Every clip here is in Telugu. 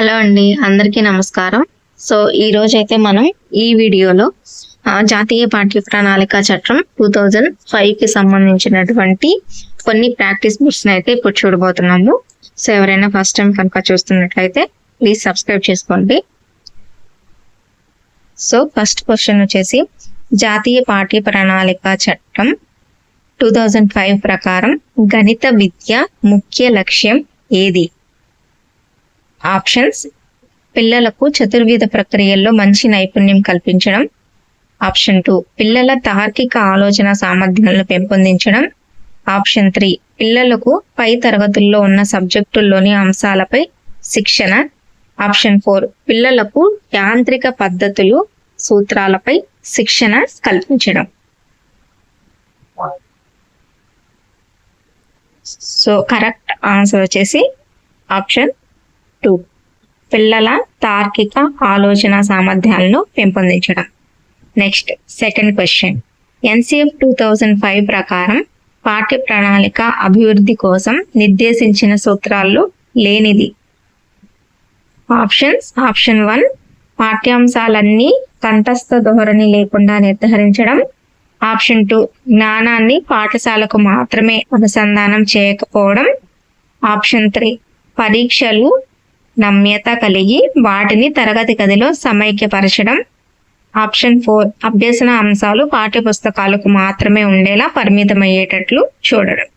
హలో అండి అందరికీ నమస్కారం. సో ఈ రోజు అయితే మనం ఈ వీడియోలో జాతీయ పాఠ్య ప్రణాళిక చట్టం టూ థౌజండ్ ఫైవ్కి సంబంధించినటువంటి కొన్ని ప్రాక్టీస్ బుక్స్ అయితే ఇప్పుడు చూడబోతున్నాము. సో ఎవరైనా ఫస్ట్ టైం కనుక చూస్తున్నట్లయితే ప్లీజ్ సబ్స్క్రైబ్ చేసుకోండి. సో ఫస్ట్ క్వశ్చన్ వచ్చేసి జాతీయ పాఠ్య ప్రణాళిక చట్టం టూ థౌజండ్ ఫైవ్ ప్రకారం గణిత విద్య ముఖ్య లక్ష్యం ఏది? ఆప్షన్స్. పిల్లలకు చతుర్విధ ప్రక్రియల్లో మంచి నైపుణ్యం కల్పించడం. ఆప్షన్ టూ పిల్లల తార్కిక ఆలోచన సామర్థ్యాలను పెంపొందించడం. ఆప్షన్ త్రీ పిల్లలకు పై తరగతుల్లో ఉన్న సబ్జెక్టుల్లోని అంశాలపై శిక్షణ. ఆప్షన్ ఫోర్ పిల్లలకు యాంత్రిక పద్ధతులు సూత్రాలపై శిక్షణ కల్పించడం. సో కరెక్ట్ ఆన్సర్ వచ్చేసి ఆప్షన్ టూ. పిల్లల తార్కిక ఆలోచన సామర్థ్యాలను పెంపొందించడం. Next second question. NCF two thousand five ప్రకారం పాఠ్య ప్రణాళిక అభివృద్ధి కోసం నిర్దేశించిన సూత్రాల్లో లేనిది. ఆప్షన్స్ ఆప్షన్ వన్ పాఠ్యాంశాలన్నీ కంఠస్థ ధోరణి లేకుండా నిర్ధారించడం. ఆప్షన్ టూ జ్ఞానాన్ని పాఠశాలకు మాత్రమే అనుసంధానం చేయకపోవడం. ఆప్షన్ త్రీ పరీక్షలు నమ్యత కలిగి వాటిని తరగతి గదిలో సమైక్యపరచడం. ఆప్షన్ ఫోర్ అభ్యసన అంశాలు పాఠ్య పుస్తకాలకు మాత్రమే ఉండేలా పరిమితమయ్యేటట్లు చూడడం.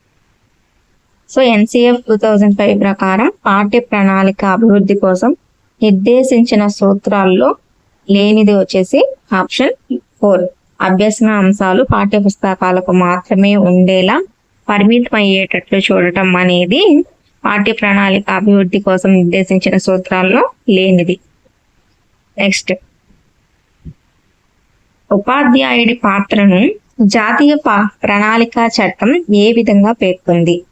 So NCF two thousand five ప్రకారం పాఠ్య ప్రణాళిక అభివృద్ధి కోసం నిర్దేశించిన సూత్రాల్లో లేనిది వచ్చేసి ఆప్షన్ ఫోర్ అభ్యసన అంశాలు పాఠ్య పుస్తకాలకు మాత్రమే ఉండేలా పరిమితమయ్యేటట్లు చూడటం అనేది పాఠ్య ప్రణాళిక అభివృద్ధి కోసం నిర్దేశించిన సూత్రాల్లో లేనిది. నెక్స్ట్ ఉపాధ్యాయుడి పాత్రను జాతీయ ప్రణాళిక చట్టం ఏ విధంగా పేర్కొంది?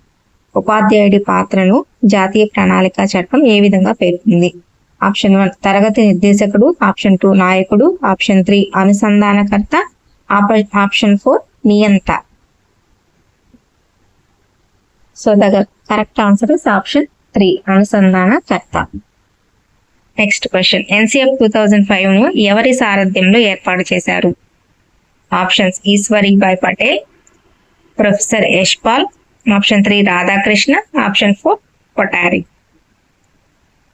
ఉపాధ్యాయుడి పాత్రను జాతీయ ప్రణాళిక చట్టం ఏ విధంగా పేర్కొంది? ఆప్షన్ వన్ తరగతి నిర్దేశకుడు. ఆప్షన్ టూ నాయకుడు. ఆప్షన్ త్రీ అనుసంధానకర్త. ఆప- ఆప్షన్ ఫోర్ నియంత. సో దగ్గర. Correct answer is option three అనుసంధానకర్త. Next question. NCF two thousand ఫైవ్ను ఎవరి సారథ్యంలో ఏర్పాటు చేశారు? Options Eshwaribai Patel professor Yashpal option three Radhakrishna option four Kothari.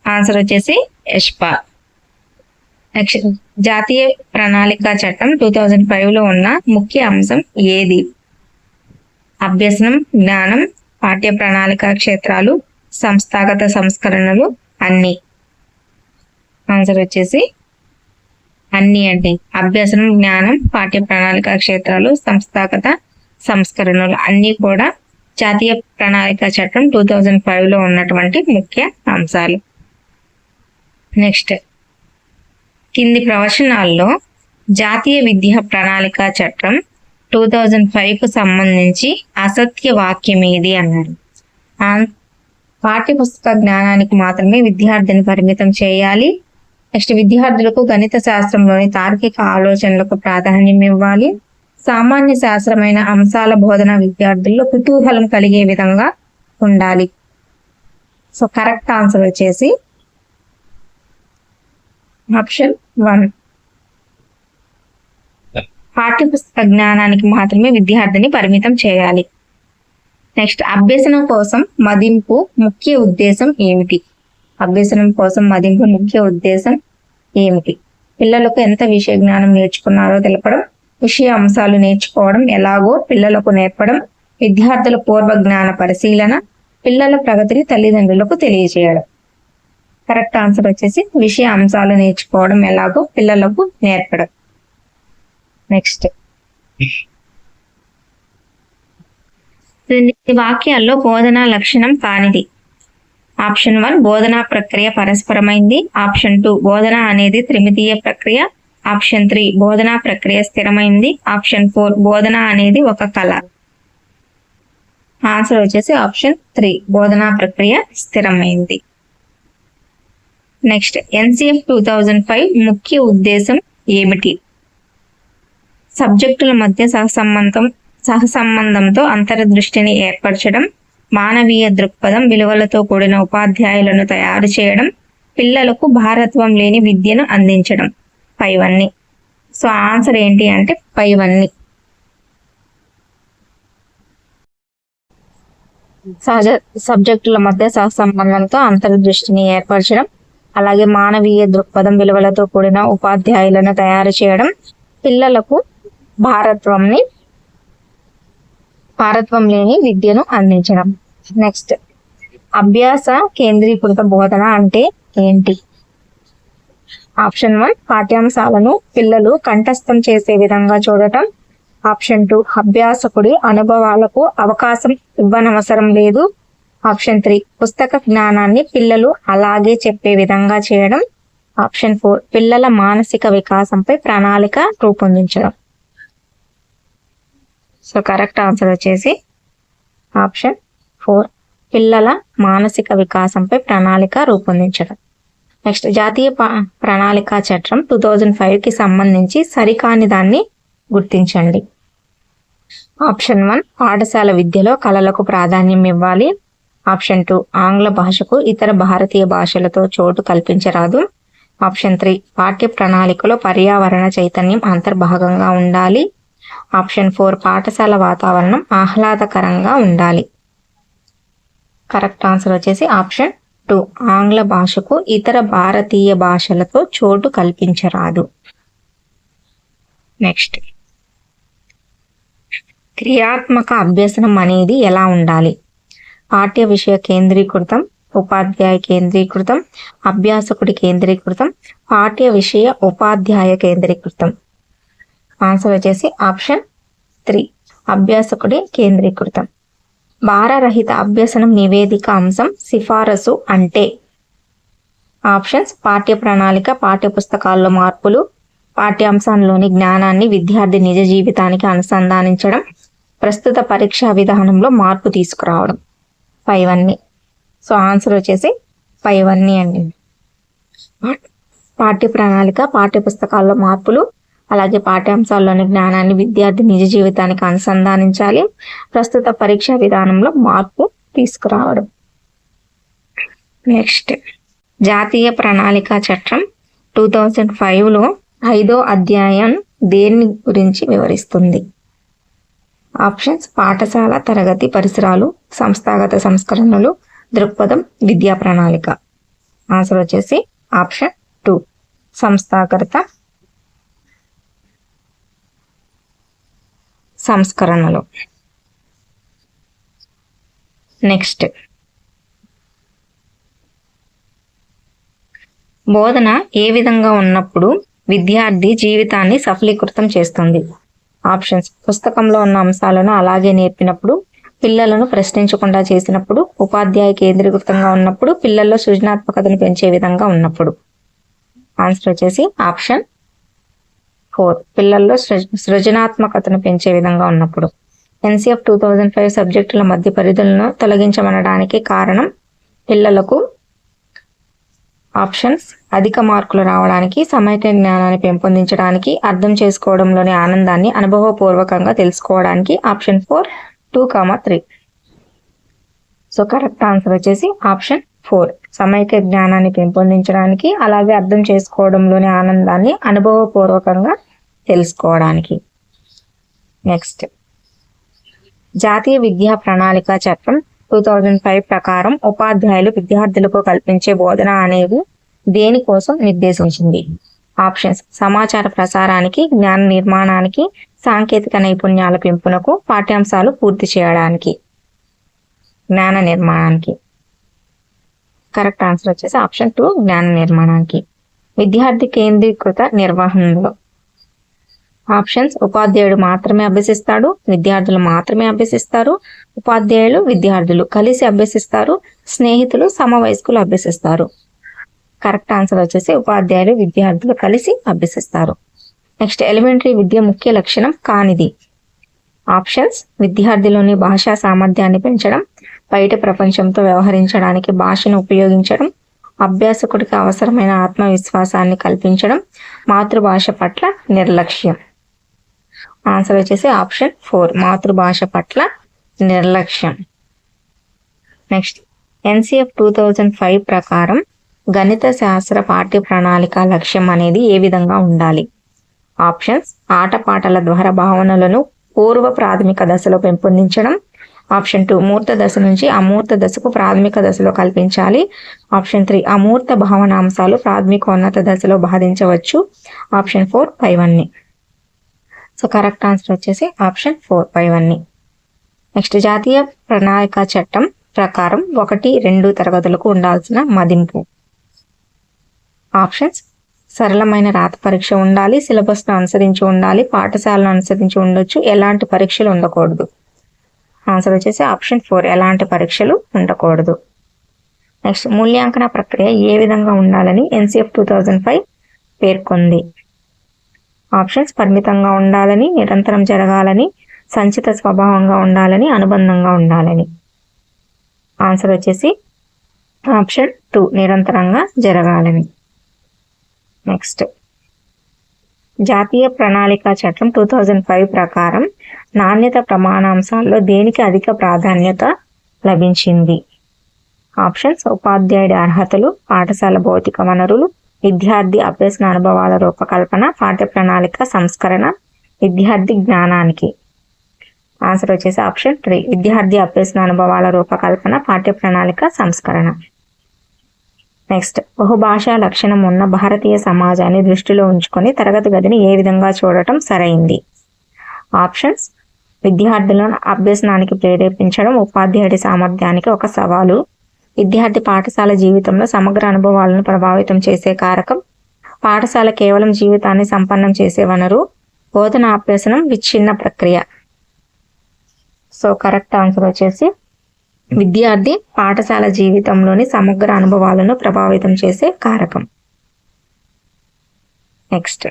Answer వచ్చేసి యశ్పాల్. నెక్స్ట్ జాతీయ ప్రణాళిక చట్టం టూ థౌజండ్ ఫైవ్లో ఉన్న ముఖ్య అంశం ఏది? అభ్యసనం జ్ఞానం పాఠ్య ప్రణాళిక క్షేత్రాలు సంస్థాగత సంస్కరణలు అన్ని. ఆన్సర్ వచ్చేసి అన్ని అండి. అభ్యసనం జ్ఞానం పాఠ్య ప్రణాళిక క్షేత్రాలు సంస్థాగత సంస్కరణలు అన్ని కూడా జాతీయ ప్రణాళిక చట్టం టూ థౌజండ్ ఫైవ్లో ఉన్నటువంటి ముఖ్య అంశాలు. నెక్స్ట్ కింది ప్రవచనాల్లో జాతీయ విద్యా ప్రణాళిక చట్టం టూ థౌజండ్ ఫైవ్కు సంబంధించి అసత్య వాక్యం ఏది అన్నారు. ఆన్- పాఠ్యపుస్తక జ్ఞానానికి మాత్రమే విద్యార్థిని పరిమితం చేయాలి. నెక్స్ట్ విద్యార్థులకు గణిత శాస్త్రంలోని తార్కిక ఆలోచనలకు ప్రాధాన్యం ఇవ్వాలి. సామాన్య శాస్త్రమైన అంశాల బోధన విద్యార్థుల్లో కుతూహలం కలిగే విధంగా ఉండాలి. సో కరెక్ట్ ఆన్సర్ వచ్చేసి ఆప్షన్ వన్. పాఠ్యపుస్తక జ్ఞానానికి మాత్రమే విద్యార్థిని పరిమితం చేయాలి. నెక్స్ట్ అభ్యసనం కోసం మదింపు ముఖ్య ఉద్దేశం ఏమిటి? అభ్యసనం కోసం మదింపు ముఖ్య ఉద్దేశం ఏమిటి? పిల్లలకు ఎంత విషయ జ్ఞానం నేర్చుకున్నారో తెలపడం విషయ అంశాలు నేర్చుకోవడం ఎలాగో పిల్లలకు నేర్పడం విద్యార్థుల పూర్వ జ్ఞాన పరిశీలన పిల్లల ప్రగతిని తల్లిదండ్రులకు తెలియజేయడం. కరెక్ట్ ఆన్సర్ వచ్చేసి విషయ అంశాలు నేర్చుకోవడం ఎలాగో పిల్లలకు నేర్పడం. నెక్స్ట్. క్రింది వాక్యాల్లో బోధనా లక్షణం కానిది. ఆప్షన్ వన్ బోధనా ప్రక్రియ పరస్పరమైంది. ఆప్షన్ టూ బోధన అనేది త్రిమితీయ ప్రక్రియ. ఆప్షన్ త్రీ బోధనా ప్రక్రియ స్థిరమైంది. ఆప్షన్ ఫోర్ బోధన అనేది ఒక కళ. ఆన్సర్ వచ్చేసి ఆప్షన్ త్రీ బోధనా ప్రక్రియ స్థిరమైంది. Next NCF two thousand five ముఖ్య ఉద్దేశం ఏమిటి? సబ్జెక్టుల మధ్య సహసంబంధం సహసంబంధంతో అంతర్దృష్టిని ఏర్పరచడం మానవీయ దృక్పథం విలువలతో కూడిన ఉపాధ్యాయులను తయారు చేయడం పిల్లలకు భారత్వం లేని విద్యను అందించడం. పైవన్నీ. సో ఆన్సర్ ఏంటి అంటే పైవన్నీ. సహజ సబ్జెక్టుల మధ్య సహసంబంధంతో అంతర్దృష్టిని ఏర్పరచడం అలాగే మానవీయ దృక్పథం విలువలతో కూడిన ఉపాధ్యాయులను తయారు చేయడం పిల్లలకు భారత్వంని భారత్వం లేని విద్యను అందించడం. నెక్స్ట్ అభ్యాస కేంద్రీకృత బోధన అంటే ఏంటి? ఆప్షన్ వన్ పాఠ్యాంశాలను పిల్లలు కంఠస్థం చేసే విధంగా చూడటం. ఆప్షన్ టూ అభ్యాసకుడి అనుభవాలకు అవకాశం ఇవ్వనవసరం లేదు. ఆప్షన్ త్రీ పుస్తక జ్ఞానాన్ని పిల్లలు అలాగే చెప్పే విధంగా చేయడం. ఆప్షన్ ఫోర్ పిల్లల మానసిక వికాసంపై ప్రణాళిక రూపొందించడం. సో కరెక్ట్ ఆన్సర్ వచ్చేసి ఆప్షన్ ఫోర్ పిల్లల మానసిక వికాసంపై ప్రణాళిక రూపొందించడం. నెక్స్ట్ జాతీయ ప్రణాళిక చట్టం టూ థౌజండ్ ఫైవ్కి సంబంధించి సరికాని దాన్ని గుర్తించండి. ఆప్షన్ వన్ పాఠశాల విద్యలో కళలకు ప్రాధాన్యం ఇవ్వాలి. ఆప్షన్ టూ ఆంగ్ల భాషకు ఇతర భారతీయ భాషలతో చోటు కల్పించరాదు. ఆప్షన్ త్రీ పాఠ్య ప్రణాళికలో పర్యావరణ చైతన్యం అంతర్భాగంగా ఉండాలి. ఆప్షన్ ఫోర్ పాఠశాల వాతావరణం ఆహ్లాదకరంగా ఉండాలి. కరెక్ట్ ఆన్సర్ వచ్చేసి ఆప్షన్ టూ. ఆంగ్ల భాషకు ఇతర భారతీయ భాషలతో చోటు కల్పించరాదు. నెక్స్ట్. క్రియాత్మక అభ్యసనం అనేది ఎలా ఉండాలి? పాఠ్య విషయ కేంద్రీకృతం ఉపాధ్యాయ కేంద్రీకృతం అభ్యాసకుడి కేంద్రీకృతం పాఠ్య విషయ ఉపాధ్యాయ కేంద్రీకృతం. ఆన్సర్ వచ్చేసి ఆప్షన్ త్రీ అభ్యాసకుడి కేంద్రీకృతం. భారరహిత అభ్యసనం నివేదిక అంశం సిఫారసు అంటే ఆప్షన్స్ పాఠ్య ప్రణాళిక పాఠ్య పుస్తకాల్లో మార్పులు పాఠ్యాంశంలోని జ్ఞానాన్ని విద్యార్థి నిజ జీవితానికి అనుసంధానించడం ప్రస్తుత పరీక్షా విధానంలో మార్పు తీసుకురావడం. పైవన్నీ. సో ఆన్సర్ వచ్చేసి పైవన్నీ అండి. పాఠ్య ప్రణాళిక పాఠ్య పుస్తకాల్లో మార్పులు అలాగే పాఠ్యాంశాల్లోని జ్ఞానాన్ని విద్యార్థి నిజ జీవితానికి అనుసంధానించాలి. ప్రస్తుత పరీక్షా విధానంలో మార్పు తీసుకురావడం. నెక్స్ట్ జాతీయ ప్రణాళిక చట్టం టూ థౌజండ్ ఫైవ్లో ఐదో అధ్యాయం దేని గురించి వివరిస్తుంది? ఆప్షన్స్ పాఠశాల తరగతి పరిసరాలు సంస్థాగత సంస్కరణలు దృక్పథం విద్యా ప్రణాళిక. ఆన్సర్ వచ్చేసి ఆప్షన్ టూ సంస్థాగత సంస్కరణలు. నెక్స్ట్. బోధన ఏ విధంగా ఉన్నప్పుడు విద్యార్థి జీవితాన్ని సఫలీకృతం చేస్తుంది? ఆప్షన్స్. పుస్తకంలో ఉన్న అంశాలను అలాగే నేర్పినప్పుడు పిల్లలను ప్రశ్నించకుండా చేసినప్పుడు ఉపాధ్యాయ కేంద్రీకృతంగా ఉన్నప్పుడు పిల్లల్లో సృజనాత్మకతను పెంచే విధంగా ఉన్నప్పుడు. ఆన్సర్ వచ్చేసి ఆప్షన్ ఫోర్ పిల్లల్లో సృజనాత్మకతను పెంచే విధంగా ఉన్నప్పుడు. ఎన్సీఎఫ్ టూ థౌజండ్ ఫైవ్ సబ్జెక్టుల మధ్య పరిధులను తొలగించమనడానికి కారణం పిల్లలకు ఆప్షన్స్ అధిక మార్కులు రావడానికి సమైక్య జ్ఞానాన్ని పెంపొందించడానికి అర్థం చేసుకోవడంలోని ఆనందాన్ని అనుభవపూర్వకంగా తెలుసుకోవడానికి option four two comma three. So correct answer వచ్చేసి ఆప్షన్ ఫోర్. సమైక్య జ్ఞానాన్ని పెంపొందించడానికి అలాగే అర్థం చేసుకోవడంలోని ఆనందాన్ని అనుభవపూర్వకంగా తెలుసుకోవడానికి. నెక్స్ట్ జాతీయ విద్యా ప్రణాళిక చట్టం టూ థౌజండ్ ఫైవ్ ప్రకారం ఉపాధ్యాయులు విద్యార్థులకు కల్పించే బోధన అనేది దేనికోసం నిర్దేశించింది? ఆప్షన్స్ సమాచార ప్రసారానికి జ్ఞాన నిర్మాణానికి సాంకేతిక నైపుణ్యాల పెంపునకు పాఠ్యాంశాలు పూర్తి చేయడానికి. జ్ఞాన నిర్మాణానికి. కరెక్ట్ ఆన్సర్ వచ్చేసి ఆప్షన్ టూ జ్ఞాన నిర్మాణానికి. విద్యార్థి కేంద్రీకృత నిర్వహణలో. ఆప్షన్స్. ఉపాధ్యాయుడు మాత్రమే అభ్యసిస్తాడు విద్యార్థులు మాత్రమే అభ్యసిస్తారు. ఉపాధ్యాయులు విద్యార్థులు కలిసి అభ్యసిస్తారు స్నేహితులు సమవయస్కులు అభ్యసిస్తారు. కరెక్ట్ ఆన్సర్ వచ్చేసి ఉపాధ్యాయులు విద్యార్థులు కలిసి అభ్యసిస్తారు. నెక్స్ట్ ఎలిమెంటరీ విద్య ముఖ్య లక్షణం కానిది. ఆప్షన్స్. విద్యార్థిలోని భాషా సామర్థ్యాన్ని పెంచడం బయట ప్రపంచంతో వ్యవహరించడానికి భాషను ఉపయోగించడం అభ్యాసకుడికి అవసరమైన ఆత్మవిశ్వాసాన్ని కల్పించడం మాతృభాష పట్ల నిర్లక్ష్యం. ఆన్సర్ వచ్చేసి ఆప్షన్ ఫోర్ మాతృభాష పట్ల నిర్లక్ష్యం. Next NCF two thousand five ప్రకారం గణిత శాస్త్ర పాఠ్య ప్రణాళిక లక్ష్యం అనేది ఏ విధంగా ఉండాలి? ఆప్షన్స్ ఆటపాటల ద్వారా భావనలను పూర్వ ప్రాథమిక దశలో పెంపొందించడం. ఆప్షన్ టూ మూర్త దశ నుంచి అమూర్త దశకు ప్రాథమిక దశలో కల్పించాలి. ఆప్షన్ త్రీ అమూర్త భావనాంశాలు ప్రాథమిక ఉన్నత దశలో బాధించవచ్చు. ఆప్షన్ ఫోర్ పైవన్నీ. సో కరెక్ట్ ఆన్సర్ వచ్చేసి ఆప్షన్ ఫోర్ పైవన్నీ నెక్స్ట్ జాతీయ ప్రణాళిక చట్టం ప్రకారం ఒకటి రెండు తరగతులకు ఉండాల్సిన మదింపు. ఆప్షన్స్ సరళమైన రాత పరీక్ష ఉండాలి సిలబస్ను అనుసరించి ఉండాలి పాఠశాలను అనుసరించి ఉండొచ్చు ఎలాంటి పరీక్షలు ఉండకూడదు. ఆన్సర్ వచ్చేసి ఆప్షన్ ఫోర్ ఎలాంటి పరీక్షలు ఉండకూడదు. నెక్స్ట్ మూల్యాంకన ప్రక్రియ ఏ విధంగా ఉండాలని ఎన్సిఎఫ్ టూ థౌజండ్ ఫైవ్ పేర్కొంది. ఆప్షన్స్ పరిమితంగా ఉండాలని నిరంతరం జరగాలని సంచిత స్వభావంగా ఉండాలని అనుబంధంగా ఉండాలని. ఆన్సర్ వచ్చేసి ఆప్షన్ టూ నిరంతరంగా జరగాలని. నెక్స్ట్. జాతీయ ప్రణాళిక చట్టం టూ థౌజండ్ ఫైవ్ ప్రకారం నాణ్యత ప్రమాణాంశాల్లో దేనికి అధిక ప్రాధాన్యత లభించింది? ఆప్షన్స్ ఉపాధ్యాయుడి అర్హతలు పాఠశాల భౌతిక వనరులు విద్యార్థి అభ్యసన అనుభవాల రూపకల్పన పాఠ్య ప్రణాళిక సంస్కరణ విద్యార్థి జ్ఞానానికి. ఆన్సర్ వచ్చేసి ఆప్షన్ త్రీ విద్యార్థి అభ్యసన అనుభవాల రూపకల్పన పాఠ్య ప్రణాళిక సంస్కరణ. నెక్స్ట్ బహుభాషా లక్షణం ఉన్న భారతీయ సమాజాన్ని దృష్టిలో ఉంచుకొని తరగతి గదిని ఏ విధంగా చూడటం సరైంది? ఆప్షన్స్ విద్యార్థులను అభ్యసనానికి ప్రేరేపించడం ఉపాధ్యాయుడి సామర్థ్యానికి ఒక సవాలు. విద్యార్థి పాఠశాల జీవితంలో సమగ్ర అనుభవాలను ప్రభావితం చేసే కారకం. పాఠశాల కేవలం జీవితాన్ని సంపన్నం చేసే వనరు బోధన అభ్యసనం విచ్ఛిన్న ప్రక్రియ. సో కరెక్ట్ ఆన్సర్ వచ్చేసి విద్యార్థి పాఠశాల జీవితంలోని సమగ్ర అనుభవాలను ప్రభావితం చేసే కారకం. నెక్స్ట్.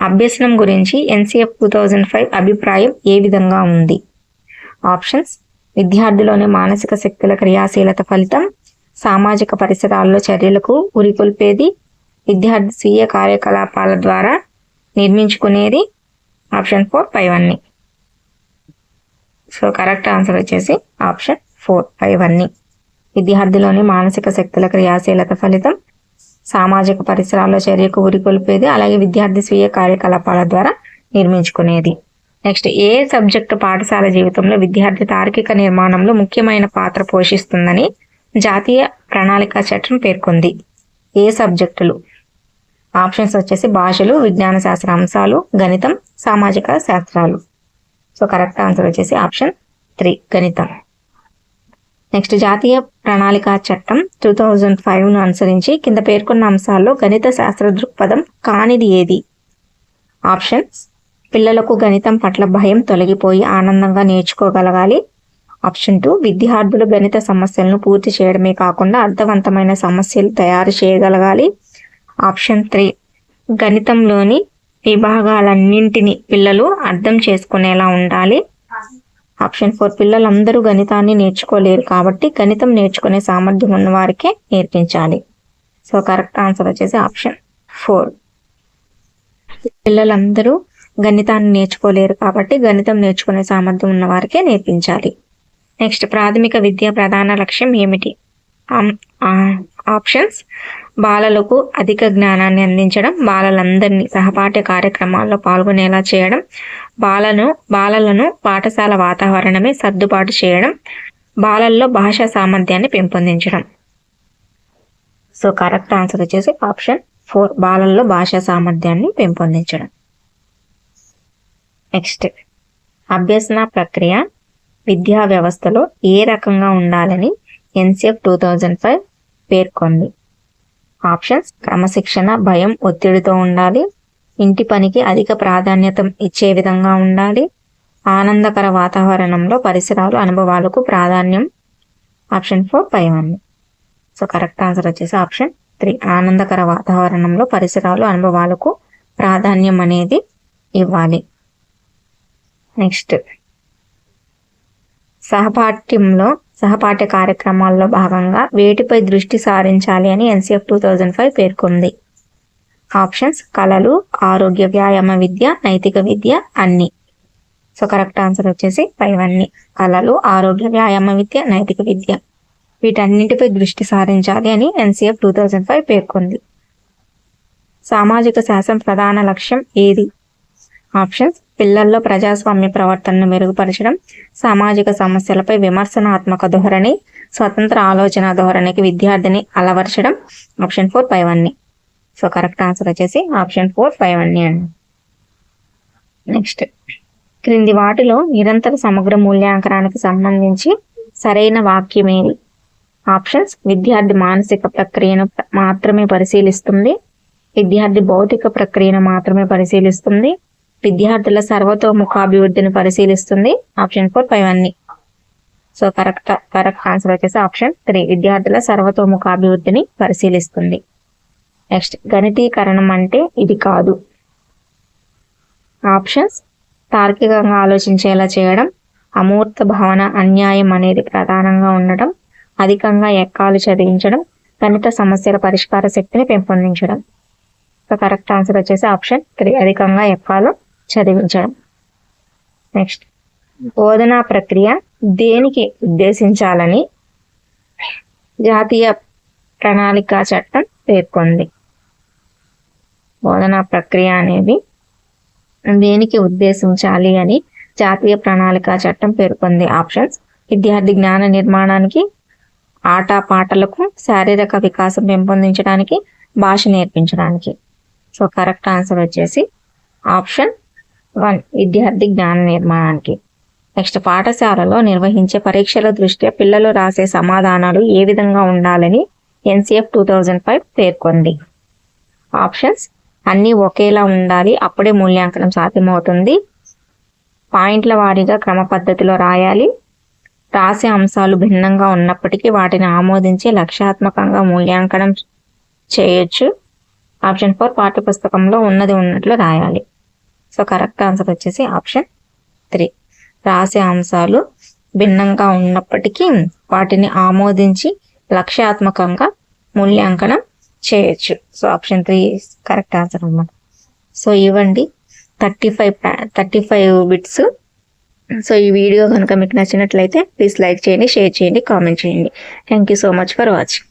అభ్యసనం గురించి ఎన్సిఎఫ్ టూ థౌజండ్ ఫైవ్ అభిప్రాయం ఏ విధంగా ఉంది? ఆప్షన్స్ విద్యార్థిలోని మానసిక శక్తుల క్రియాశీలత ఫలితం సామాజిక పరిసరాల్లో చర్యలకు ఉరికొల్పేది. విద్యార్థి స్వీయ కార్యకలాపాల ద్వారా నిర్మించుకునేది. ఆప్షన్ ఫోర్ పైవన్నీ సో కరెక్ట్ ఆన్సర్ వచ్చేసి ఆప్షన్ ఫోర్ పైవన్నీ విద్యార్థిలోని మానసిక శక్తుల క్రియాశీలత ఫలితం సామాజిక పరిసరాల్లో చర్యకు ఉరికొల్పేది. అలాగే విద్యార్థి స్వీయ కార్యకలాపాల ద్వారా నిర్మించుకునేది. నెక్స్ట్ ఏ సబ్జెక్టు పాఠశాల జీవితంలో విద్యార్థి తార్కిక నిర్మాణంలో ముఖ్యమైన పాత్ర పోషిస్తుందని జాతీయ ప్రణాళిక చట్టం పేర్కొంది. ఏ సబ్జెక్టులు? ఆప్షన్స్ వచ్చేసి భాషలు విజ్ఞాన శాస్త్ర అంశాలు గణితం సామాజిక శాస్త్రాలు. సో కరెక్ట్ ఆన్సర్ వచ్చేసి ఆప్షన్ త్రీ గణితం. నెక్స్ట్ జాతీయ ప్రణాళిక చట్టం టూ థౌజండ్ ఫైవ్ను అనుసరించి కింద పేర్కొన్న అంశాల్లో గణిత శాస్త్ర దృక్పథం కానిది ఏది? ఆప్షన్స్ పిల్లలకు గణితం పట్ల భయం తొలగిపోయి ఆనందంగా నేర్చుకోగలగాలి. ఆప్షన్ టూ విద్యార్థులు గణిత సమస్యలను పూర్తి చేయడమే కాకుండా అర్థవంతమైన సమస్యలు తయారు చేయగలగాలి. ఆప్షన్ త్రీ గణితంలోని విభాగాలన్నింటినీ పిల్లలు అర్థం చేసుకునేలా ఉండాలి. ఆప్షన్ ఫోర్ పిల్లలందరూ గణితాన్ని నేర్చుకోలేరు కాబట్టి గణితం నేర్చుకునే సామర్థ్యం ఉన్న వారికే నేర్పించాలి. సో కరెక్ట్ ఆన్సర్ వచ్చేసి ఆప్షన్ ఫోర్. పిల్లలందరూ గణితాన్ని నేర్చుకోలేరు కాబట్టి గణితం నేర్చుకునే సామర్థ్యం ఉన్న వారికే నేర్పించాలి. నెక్స్ట్ ప్రాథమిక విద్య ప్రధాన లక్ష్యం ఏమిటి? ఆప్షన్స్. బాలలకు అధిక జ్ఞానాన్ని అందించడం బాలలందరినీ సహపాఠ్య కార్యక్రమాల్లో పాల్గొనేలా చేయడం బాలను బాలలను పాఠశాల వాతావరణమే సర్దుబాటు చేయడం బాలల్లో భాషా సామర్థ్యాన్ని పెంపొందించడం. సో కరెక్ట్ ఆన్సర్ వచ్చేసి ఆప్షన్ ఫోర్ బాలల్లో భాషా సామర్థ్యాన్ని పెంపొందించడం. నెక్స్ట్. అభ్యసన ప్రక్రియ విద్యా వ్యవస్థలో ఏ రకంగా ఉండాలని ఎన్సిఎఫ్ టూ థౌజండ్ ఫైవ్ పేర్కొంది. ఆప్షన్స్ క్రమశిక్షణ భయం ఒత్తిడితో ఉండాలి. ఇంటి పనికి అధిక ప్రాధాన్యత ఇచ్చే విధంగా ఉండాలి. ఆనందకర వాతావరణంలో పరిసరాలు అనుభవాలకు ప్రాధాన్యం. ఆప్షన్ ఫోర్ పై ఉంది సో కరెక్ట్ ఆన్సర్ వచ్చేసి ఆప్షన్ త్రీ. ఆనందకర వాతావరణంలో పరిసరాలు అనుభవాలకు ప్రాధాన్యం అనేది ఇవ్వాలి. నెక్స్ట్. సహపాఠ్యంలో సహపాఠ్య కార్యక్రమాల్లో భాగంగా వేటిపై దృష్టి సారించాలి అని ఎన్సిఎఫ్ టూ థౌజండ్ ఫైవ్ పేర్కొంది. ఆప్షన్స్ కళలు ఆరోగ్య వ్యాయామ విద్య నైతిక విద్య అన్ని. సో కరెక్ట్ ఆన్సర్ వచ్చేసి పైవన్నీ కళలు ఆరోగ్య వ్యాయామ విద్య నైతిక విద్య. వీటన్నింటిపై దృష్టి సారించాలి అని ఎన్సీఎఫ్ టూ థౌజండ్ ఫైవ్ పేర్కొంది. సామాజిక శాస్త్రం ప్రధాన లక్ష్యం ఏది? ఆప్షన్స్. పిల్లల్లో ప్రజాస్వామ్య ప్రవర్తనను మెరుగుపరచడం సామాజిక సమస్యలపై విమర్శనాత్మక ధోరణి స్వతంత్ర ఆలోచన ధోరణికి విద్యార్థిని అలవర్చడం. ఆప్షన్ ఫోర్ ఫైవ్ అన్ని సో కరెక్ట్ ఆన్సర్ వచ్చేసి ఆప్షన్ ఫోర్ ఫైవ్ అన్ని అండి. నెక్స్ట్. క్రింది వాటిలో నిరంతర సమగ్ర మూల్యాంకనానికి సంబంధించి సరైన వాక్యం ఏది? ఆప్షన్స్. విద్యార్థి మానసిక ప్రక్రియను మాత్రమే పరిశీలిస్తుంది. విద్యార్థి భౌతిక ప్రక్రియను మాత్రమే పరిశీలిస్తుంది. విద్యార్థుల సర్వతోముఖాభివృద్ధిని పరిశీలిస్తుంది. ఆప్షన్ ఫోర్ ఫైవ్ అన్ని. సో కరెక్ట్ కరెక్ట్ ఆన్సర్ వచ్చేసి ఆప్షన్ త్రీ విద్యార్థుల సర్వతోముఖాభివృద్ధిని పరిశీలిస్తుంది. నెక్స్ట్ గణితీకరణం అంటే ఇది కాదు. ఆప్షన్స్ తార్కికంగా ఆలోచించేలా చేయడం అమూర్త భావన అన్యాయం అనేది ప్రధానంగా ఉండడం అధికంగా ఎక్కాలు చదివించడం గణిత సమస్యల పరిష్కార శక్తిని పెంపొందించడం. సో కరెక్ట్ ఆన్సర్ వచ్చేసి ఆప్షన్ త్రీ అధికంగా ఎక్కాలు చదివించడం. నెక్స్ట్ బోధనా ప్రక్రియ దేనికి ఉద్దేశించాలని జాతీయ ప్రణాళిక చట్టం పేర్కొంది. బోధనా ప్రక్రియ అనేది దేనికి ఉద్దేశించాలి అని జాతీయ ప్రణాళిక చట్టం పేర్కొంది. ఆప్షన్స్ విద్యార్థి జ్ఞాన నిర్మాణానికి ఆట పాటలకు శారీరక వికాసం పెంపొందించడానికి భాష నేర్పించడానికి. సో కరెక్ట్ ఆన్సర్ వచ్చేసి ఆప్షన్ వన్ విద్యార్థి జ్ఞాన నిర్మాణానికి. నెక్స్ట్ పాఠశాలలో నిర్వహించే పరీక్షల దృష్ట్యా పిల్లలు రాసే సమాధానాలు ఏ విధంగా ఉండాలని ఎన్సిఎఫ్ టూ థౌజండ్ ఫైవ్ పేర్కొంది. ఆప్షన్స్ అన్నీ ఒకేలా ఉండాలి అప్పుడే మూల్యాంకనం సాధ్యమవుతుంది. పాయింట్ల వారీగా క్రమ పద్ధతిలో రాయాలి. రాసే అంశాలు భిన్నంగా ఉన్నప్పటికీ వాటిని ఆమోదించి లక్ష్యాత్మకంగా మూల్యాంకనం చేయొచ్చు. ఆప్షన్ ఫోర్ పాఠ్యపుస్తకంలో ఉన్నది ఉన్నట్లు రాయాలి. సో కరెక్ట్ ఆన్సర్ వచ్చేసి ఆప్షన్ త్రీ. రాసే అంశాలు భిన్నంగా ఉన్నప్పటికీ వాటిని ఆమోదించి లక్ష్యాత్మకంగా మూల్యాంకనం చేయొచ్చు. So option three correct answer అనమాట సో ఇవ్వండి. Thirty five thirty five bits. So ఈ వీడియో కనుక మీకు నచ్చినట్లయితే ప్లీజ్ లైక్ చేయండి షేర్ చేయండి కామెంట్ చేయండి. Thank you so much for watching